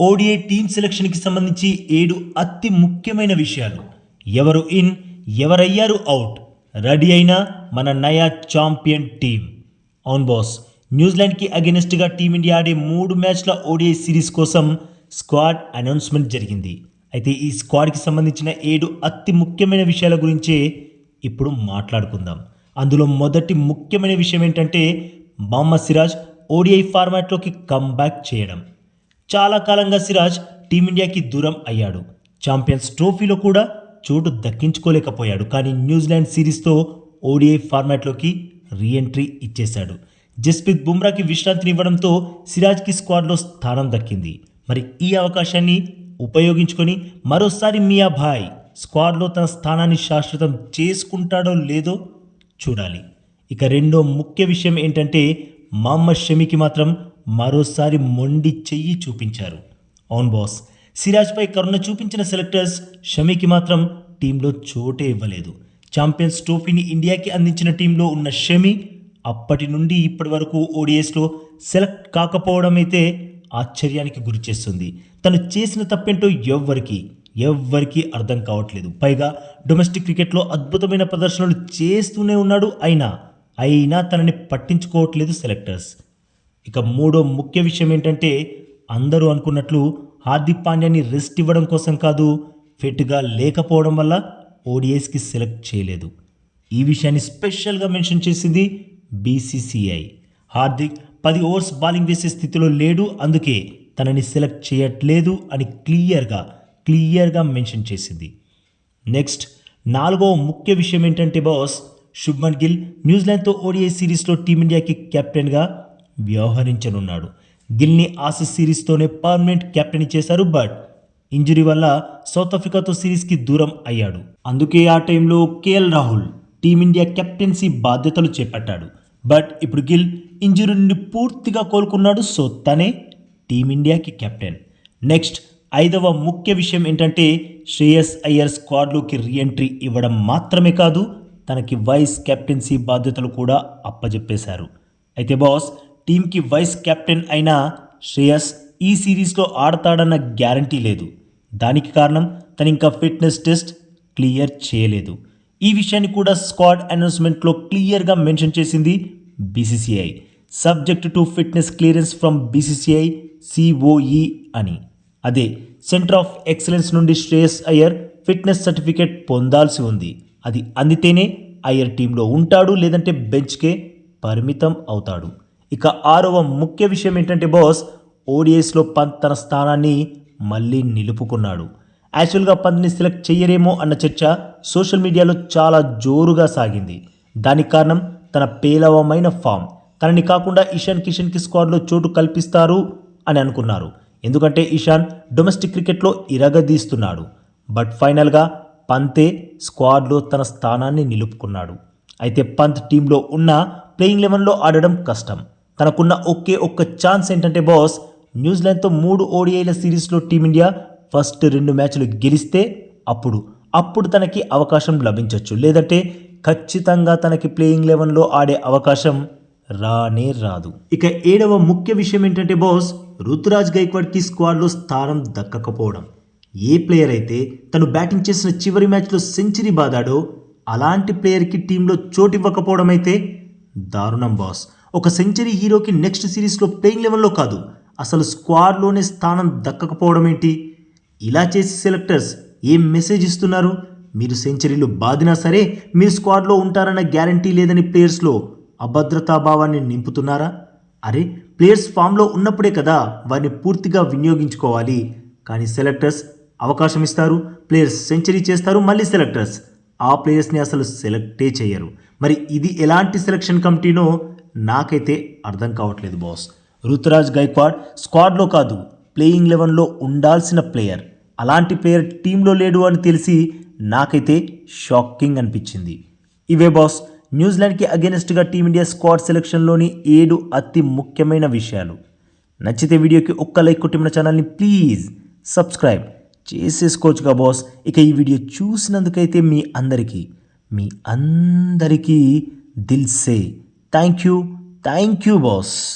ODI team సెలక్షన్కి సంబంధించి ఏడు అతి ముఖ్యమైన విషయాలు. ఎవరు ఇన్ ఎవరయ్యారు అవుట్ రెడీ అయిన మన నయా ఛాంపియన్ టీం అవున్ బాస్ న్యూజిలాండ్కి అగెనిస్ట్గా టీమిండియా ఆడే మూడు మ్యాచ్ల ఓడిఐ సిరీస్ కోసం స్క్వాడ్ అనౌన్స్మెంట్ జరిగింది. అయితే ఈ స్క్వాడ్కి సంబంధించిన ఏడు అతి ముఖ్యమైన విషయాల గురించే ఇప్పుడు మాట్లాడుకుందాం. అందులో మొదటి ముఖ్యమైన విషయం ఏంటంటే మహమ్మద్ సిరాజ్ ఓడిఐ ఫార్మాట్లోకి కమ్బ్యాక్ చేయడం. చాలా కాలంగా సిరాజ్ టీమిండియాకి దూరం అయ్యాడు. ఛాంపియన్స్ ట్రోఫీలో కూడా చోటు దక్కించుకోలేకపోయాడు. కానీ న్యూజిలాండ్ సిరీస్తో ఓడిఐ ఫార్మాట్లోకి రీఎంట్రీ ఇచ్చేశాడు. జస్ప్రీత్ బుమ్రాకి విశ్రాంతిని ఇవ్వడంతో సిరాజ్కి స్క్వాడ్లో స్థానం దక్కింది. మరి ఈ అవకాశాన్ని ఉపయోగించుకొని మరోసారి మియా భాయ్ స్క్వాడ్లో తన స్థానాన్ని శాశ్వతం చేసుకుంటాడో లేదో చూడాలి. ఇక రెండో ముఖ్య విషయం ఏంటంటే మహమ్మద్ షమికి మాత్రం మరోసారి మొండి చెయ్యి చూపించారు. అవున్ బాస్ సిరాజ్పై కరుణ చూపించిన సెలెక్టర్స్ షమికి మాత్రం టీంలో చోటే ఇవ్వలేదు. ఛాంపియన్స్ ట్రోఫీని ఇండియాకి అందించిన టీంలో ఉన్న షమి అప్పటి నుండి ఇప్పటి వరకు ఓడిఎస్లో సెలెక్ట్ కాకపోవడం అయితే ఆశ్చర్యానికి గురిచేస్తుంది తను చేసిన తప్పేంటో ఎవ్వరికి ఎవ్వరికీ అర్థం కావట్లేదు. పైగా డొమెస్టిక్ క్రికెట్లో అద్భుతమైన ప్రదర్శనలు చేస్తూనే ఉన్నాడు అయినా అయినా తనని పట్టించుకోవట్లేదు సెలెక్టర్స్ ఇక మూడో ముఖ్య విషయం ఏంటంటే అందరూ అనుకున్నట్లు హార్దిక్ పాండ్యాని రెస్ట్ ఇవ్వడం కోసం కాదు ఫిట్గా లేకపోవడం వల్ల ఓడిఎస్కి సెలెక్ట్ చేయలేదు. ఈ విషయాన్ని స్పెషల్గా మెన్షన్ చేసింది బీసీసీఐ. హార్దిక్ పది ఓవర్స్ బౌలింగ్ వేసే స్థితిలో లేడు అందుకే తనని సెలెక్ట్ చేయట్లేదు అని క్లియర్గా క్లియర్గా మెన్షన్ చేసింది. నెక్స్ట్ నాలుగో ముఖ్య విషయం ఏంటంటే బాస్ శుభ్మన్ గిల్ న్యూజిలాండ్తో ఓడిఐ సిరీస్లో టీమిండియాకి కెప్టెన్గా వ్యవహరించనున్నాడు. గిల్ని ఆసిస్ సిరీస్తోనే పర్మనెంట్ కెప్టెన్ చేశారు బట్ ఇంజరీ వల్ల సౌత్ ఆఫ్రికాతో సిరీస్కి దూరం అయ్యాడు. అందుకే ఆ టైంలో కేఎల్ రాహుల్ టీమిండియా కెప్టెన్సీ బాధ్యతలు చేపట్టాడు. బట్ ఇప్పుడు గిల్ ఇంజరీ నుండి పూర్తిగా కోలుకున్నాడు సో తనే టీమిండియాకి కెప్టెన్ నెక్స్ట్ ఐదవ ముఖ్య విషయం ఏంటంటే శ్రేయస్ అయ్యర్ స్క్వాడ్లోకి రీఎంట్రీ ఇవ్వడం మాత్రమే కాదు తనకి వైస్ కెప్టెన్సీ బాధ్యతలు కూడా అప్పజెప్పేశారు. అయితే బాస్ టీంకి వైస్ కెప్టెన్ అయిన శ్రేయస్ ఈ సిరీస్లో ఆడతాడన్న గ్యారంటీ లేదు. దానికి కారణం తను ఇంకా ఫిట్నెస్ టెస్ట్ క్లియర్ చేయలేదు. ఈ విషయాన్ని కూడా స్క్వాడ్ అనౌన్స్మెంట్లో క్లియర్గా మెన్షన్ చేసింది BCCI. Subject to fitness clearance from BCCI COE అని. అదే సెంటర్ ఆఫ్ ఎక్సలెన్స్ నుండి శ్రేయస్ అయ్యర్ ఫిట్నెస్ సర్టిఫికేట్ పొందాల్సి ఉంది. అది అందితేనే అయ్యర్ టీంలో ఉంటాడు లేదంటే బెంచ్కే పరిమితం అవుతాడు. ఇక ఆరవ ముఖ్య విషయం ఏంటంటే బాస్ ఓడిఎస్లో పంత్ తన స్థానాన్ని మళ్ళీ నిలుపుకున్నాడు. యాక్చువల్గా పంత్ని సెలెక్ట్ చెయ్యరేమో అన్న చర్చ సోషల్ మీడియాలో చాలా జోరుగా సాగింది. దానికి కారణం తన పేలవమైన ఫామ్. తనని కాకుండా ఇషాన్ కిషన్కి స్క్వాడ్లో చోటు కల్పిస్తారు అని అనుకున్నారు. ఎందుకంటే ఇషాన్ డొమెస్టిక్ క్రికెట్లో ఇరగదీస్తున్నాడు. బట్ ఫైనల్గా పంతే స్క్వాడ్లో తన స్థానాన్ని నిలుపుకున్నాడు. అయితే పంత్ టీంలో ఉన్న ప్లేయింగ్ లెవెన్లో ఆడడం కష్టం. తనకున్న ఒకే ఒక్క ఛాన్స్ ఏంటంటే బాస్ న్యూజిలాండ్తో మూడు ఓడిఐల సిరీస్లో టీమిండియా ఫస్ట్ రెండు మ్యాచ్లు గెలిస్తే అప్పుడు అప్పుడు తనకి అవకాశం లభించవచ్చు లేదంటే ఖచ్చితంగా తనకి ప్లేయింగ్ లెవెన్లో ఆడే అవకాశం రానే రాదు. ఇక ఏడవ ముఖ్య విషయం ఏంటంటే బాస్ రుతురాజ్ గైక్వాడ్కి స్క్వాడ్లో స్థానం దక్కకపోవడం. ఏ ప్లేయర్ అయితే తను బ్యాటింగ్ చేసిన చివరి మ్యాచ్లో సెంచరీ బాదాడో అలాంటి ప్లేయర్కి టీంలో చోటు ఇవ్వకపోవడం అయితే దారుణం బాస్ ఒక సెంచరీ హీరోకి నెక్స్ట్ సిరీస్లో ప్లేయింగ్ లెవెల్లో కాదు అసలు స్క్వాడ్లోనే స్థానం దక్కకపోవడం ఏంటి? ఇలా చేసి సెలెక్టర్స్ ఏం మెసేజ్ ఇస్తున్నారు? మీరు సెంచరీలు బాదినా సరే మీరు స్క్వాడ్లో ఉంటారన్న గ్యారంటీ లేదని ప్లేయర్స్లో అభద్రతా భావాన్ని నింపుతున్నారా? అరే ప్లేయర్స్ ఫామ్లో ఉన్నప్పుడే కదా వారిని పూర్తిగా వినియోగించుకోవాలి. కానీ సెలెక్టర్స్ అవకాశం ఇస్తారు ప్లేయర్స్ సెంచరీ చేస్తారు మళ్ళీ సెలెక్టర్స్. ఆ ప్లేయర్స్ని అసలు సెలెక్టే చేయరు మరి ఇది ఎలాంటి సెలక్షన్ కమిటీనో నాకైతే అర్థం కావట్లేదు బాస్. రుతురాజ్ గైక్వాడ్ స్క్వాడ్లో కాదు ప్లేయింగ్ లెవెన్లో ఉండాల్సిన ప్లేయర్. అలాంటి ప్లేయర్ టీంలో లేడు అని తెలిసి నాకైతే షాకింగ్ అనిపించింది. ఇవే బాస్. న్యూజిలాండ్కి అగెనిస్ట్గా టీమిండియా స్క్వాడ్ సెలెక్షన్లోని ఏడు అతి ముఖ్యమైన విషయాలు. నచ్చితే వీడియోకి ఒక్క లైక్ కొట్టి మన ఛానల్ని ప్లీజ్ సబ్స్క్రైబ్ చేసేసుకోవచ్చుగా బాస్. ఇక ఈ వీడియో చూసినందుకైతే మీ అందరికీ మీ అందరికీ దిల్సే Thank you. Thank you, boss.